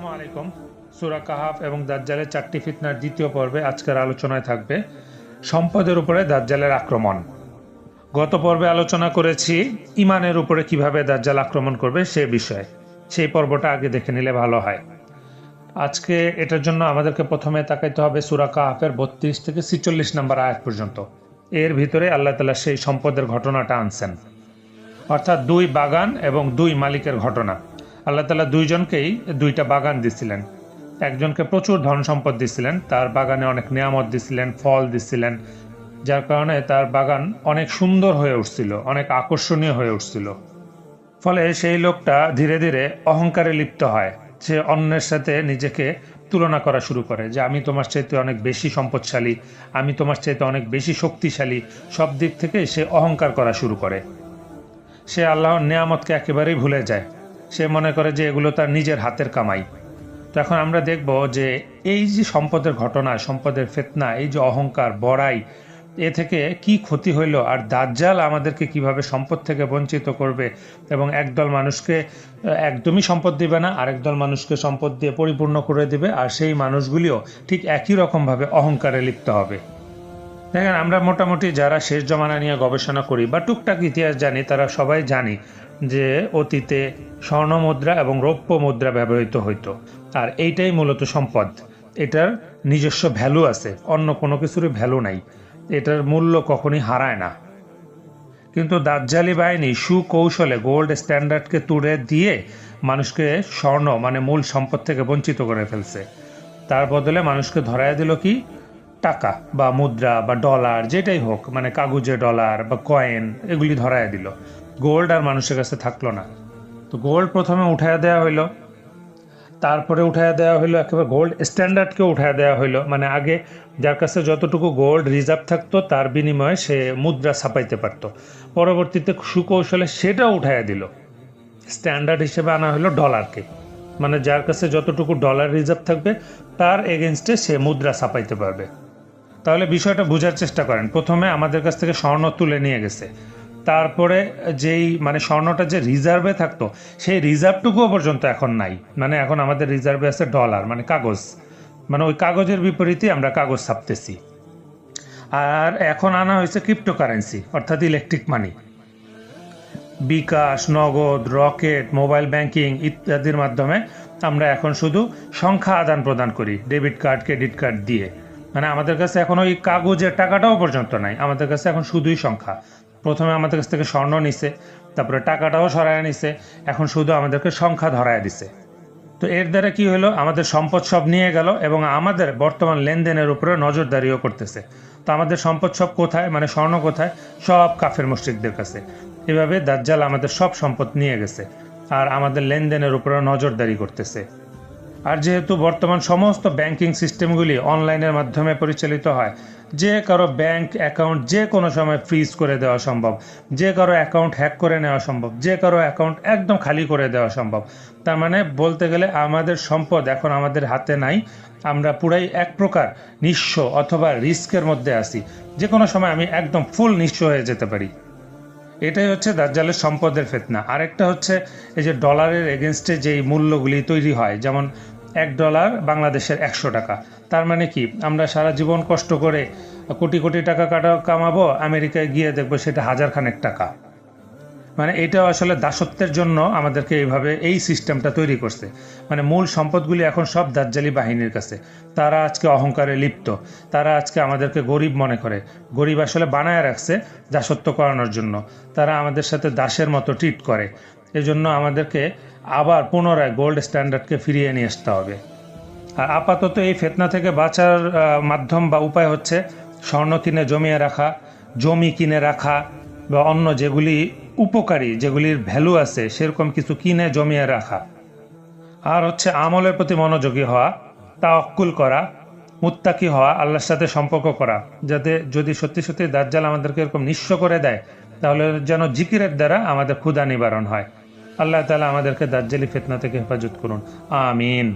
আসসালামু আলাইকুম। সুরা কাহাফ এবং দাজ্জালের চারটি ফিতনার দ্বিতীয় পর্বে আজকের আলোচনায় থাকবে সম্পদের উপরে দাজ্জালের আক্রমণ। গত পর্বে আলোচনা করেছি ইমানের উপরে কীভাবে দাজ্জাল আক্রমণ করবে সে বিষয়ে। সেই পর্বটা আগে দেখে নিলে ভালো হয়। আজকে এটার জন্য আমাদেরকে প্রথমে তাকাইতে হবে সুরা কাহাফের বত্রিশ থেকে ছিচল্লিশ নম্বর আয়াত পর্যন্ত। এর ভিতরে আল্লাহ তালা সেই সম্পদের ঘটনাটা আনছেন। অর্থাৎ দুই বাগান এবং দুই মালিকের ঘটনা। আল্লাহ তালা দুইজনকেই দুইটা বাগান দিছিলেন। একজনকে প্রচুর ধন সম্পদ দিছিলেন, তার বাগানে অনেক নিয়ামত দিছিলেন, ফল দিছিলেন, যার কারণে তার বাগান অনেক সুন্দর হয়ে উঠছিল, অনেক আকর্ষণীয় হয়ে উঠছিল। ফলে সেই লোকটা ধীরে ধীরে অহংকারে লিপ্ত হয়। সে অন্যের সাথে নিজেকে তুলনা করা শুরু করে যে, আমি তোমার চাইতে অনেক বেশি সম্পদশালী, আমি তোমার চাইতে অনেক বেশি শক্তিশালী। সব দিক থেকে সে অহংকার করা শুরু করে। সে আল্লাহর নেয়ামতকে একেবারেই ভুলে যায়। সে মনে করে যে এগুলো তার নিজের হাতের কামাই। তো এখন আমরা দেখব যে এই যে সম্পদের ঘটনা, সম্পদের ফেতনা, এই যে অহংকার, বড়াই, এ থেকে কি ক্ষতি হইল আর দাজ্জাল আমাদেরকে কীভাবে সম্পদ থেকে বঞ্চিত করবে এবং একদল মানুষকে একদমই সম্পদ দিবে না, আরেক দল মানুষকে সম্পদ দিয়ে পরিপূর্ণ করে দিবে আর সেই মানুষগুলিও ঠিক একই রকমভাবে অহংকারে লিপ্ত হবে। দেখেন, আমরা মোটামুটি যারা শেষ জমানা নিয়ে গবেষণা করি বা টুকটাক ইতিহাস জানি, তারা সবাই জানি যে অতীতে স্বর্ণ মুদ্রা এবং রৌপ্য মুদ্রা ব্যবহৃত হইতো। আর এইটাই মূলত সম্পদ। এটার নিজস্ব ভ্যালু আছে, অন্য কোনো কিছুরই ভ্যালু নাই। এটার মূল্য কখনই হারায় না। কিন্তু দাজ্জালি বাহিনী সুকৌশলে গোল্ড স্ট্যান্ডার্ডকে তুলে দিয়ে মানুষকে স্বর্ণ মানে মূল সম্পদ থেকে বঞ্চিত করে ফেলছে। তার বদলে মানুষকে ধরায় দিল কি? টাকা বা মুদ্রা বা ডলার যেটাই হোক মানে কাগজে ডলার বা কয়েন এগুলি ধরায় দিল। গোল্ড আর মানুষের কাছে থাকল না। তো গোল্ড প্রথমে উঠায় দেওয়া হইল। তারপরে উঠায় দেওয়া হইল, একেবারে গোল্ড স্ট্যান্ডার্ডকে উঠায় দেওয়া হইল। মানে আগে যার কাছে যতটুকু গোল্ড রিজার্ভ থাকতো, তার বিনিময়ে সে মুদ্রা ছাপাইতে পারতো। পরবর্তীতে সুকৌশলে সেটাও উঠায় দিল। স্ট্যান্ডার্ড হিসেবে আনা হলো ডলারকে মানে যার কাছে যতটুকু ডলার রিজার্ভ থাকবে, তার এগেনস্টে সে মুদ্রা ছাপাইতে পারবে। তাহলে বিষয়টা বোঝার চেষ্টা করেন। প্রথমে আমাদের কাছ থেকে স্বর্ণ তুলে নিয়ে গেছে। তারপরে যেই মানে স্বর্ণটা যে রিজার্ভে থাকতো, সেই রিজার্ভটুকুও পর্যন্ত এখন নাই। মানে এখন আমাদের রিজার্ভে আছে ডলার মানে কাগজ। মানে ওই কাগজের বিপরীতে আমরা কাগজ ছাপতেছি। আর এখন আনা হয়েছে ক্রিপ্টোকারেন্সি অর্থাৎ ইলেকট্রিক মানি বিকাশ, নগদ, রকেট, মোবাইল ব্যাংকিং ইত্যাদির মাধ্যমে আমরা এখন শুধু সংখ্যা আদান প্রদান করি, ডেবিট কার্ড, ক্রেডিট কার্ড দিয়ে। মানে আমাদের কাছে এখন ওই কাগজের টাকাটাও পর্যন্ত নাই। আমাদের কাছে এখন শুধুই সংখ্যা। প্রথমে আমাদের কাছ থেকে স্বর্ণ নিছে, তারপরে টাকাটাও সরায় নিছে, এখন শুধু আমাদেরকে সংখ্যা ধরায় দিছে। তো এর দ্বারা কি হলো? আমাদের সম্পদ সব নিয়ে গেল এবং আমাদের বর্তমান লেনদেনের উপরে নজরদারিও করতেছে। তো আমাদের সম্পদ সব কোথায়? মানে স্বর্ণ কোথায়? সব কাফের মসজিদদের কাছে। এভাবে দাজ্জাল আমাদের সব সম্পদ নিয়ে গেছে। আর আমাদের লেনদেনের উপরে নজরদারি করতেছে। আর যেহেতু বর্তমান সমস্ত ব্যাংকিং সিস্টেমগুলি অনলাইনের মাধ্যমে পরিচালিত হয়, যে কারও ব্যাংক অ্যাকাউন্ট যে কোনো সময় ফ্রিজ করে দেওয়া সম্ভব, যে কারও অ্যাকাউন্ট হ্যাক করে নেওয়া সম্ভব, যে কারও অ্যাকাউন্ট একদম খালি করে দেওয়া সম্ভব। তার মানে বলতে গেলে আমাদের সম্পদ এখন আমাদের হাতে নাই, আমরা পুরাই এক প্রকার নিঃস্ব অথবা রিস্কের মধ্যে আছি। যে কোনো সময় আমি একদম ফুল নিঃস্ব হয়ে যেতে পারি। এটাই হচ্ছে দাজ্জালের সম্পদের ফেতনা। আরেকটা হচ্ছে এই যে ডলারের এগেনস্টে যেই মূল্যগুলি তৈরি হয়, যেমন এক ডলার বাংলাদেশের একশো টাকা। তার মানে কি? আমরা সারা জীবন কষ্ট করে কোটি কোটি টাকা কাটা কামাবো, আমেরিকায় গিয়ে দেখব সেটা হাজার খানেক টাকা। মানে এটাও আসলে দাসত্বের জন্য আমাদেরকে এইভাবে এই সিস্টেমটা তৈরি করছে। মানে মূল সম্পদগুলি এখন সব দাজ্জালি বাহিনীর কাছে। তারা আজকে অহংকারে লিপ্ত। তারা আজকে আমাদেরকে গরিব মনে করে। গরিব আসলে বানায় রাখছে দাসত্ব করানোর জন্য। তারা আমাদের সাথে দাসের মতো ট্রিট করে। এজন্য আমাদেরকে আবার পুনরায় গোল্ড স্ট্যান্ডার্ডকে ফিরিয়ে নিয়ে আসতে হবে। আর আপাতত এই ফেতনা থেকে বাঁচার মাধ্যম বা উপায় হচ্ছে স্বর্ণ কিনে জমিয়ে রাখা, জমি কিনে রাখা বা অন্য যেগুলি উপকারী, যেগুলির ভ্যালু আছে, সেরকম কিছু কিনে জমিয়ে রাখা। আর হচ্ছে আমলের প্রতি মনোযোগী হওয়া তা অক্কুল করা, মুত্তাকি হওয়া, আল্লাহর সাথে সম্পর্ক করা, যাতে যদি সত্যি সত্যি দাজ্জাল আমাদেরকে এরকম নিঃস্ব করে দেয়, তাহলে যেন জিকিরের দ্বারা আমাদের ক্ষুধা নিবারণ হয়। আল্লাহ তালা আমাদেরকে দাজ্জালি ফেতনা থেকে হেফাজত করুন। আমিন।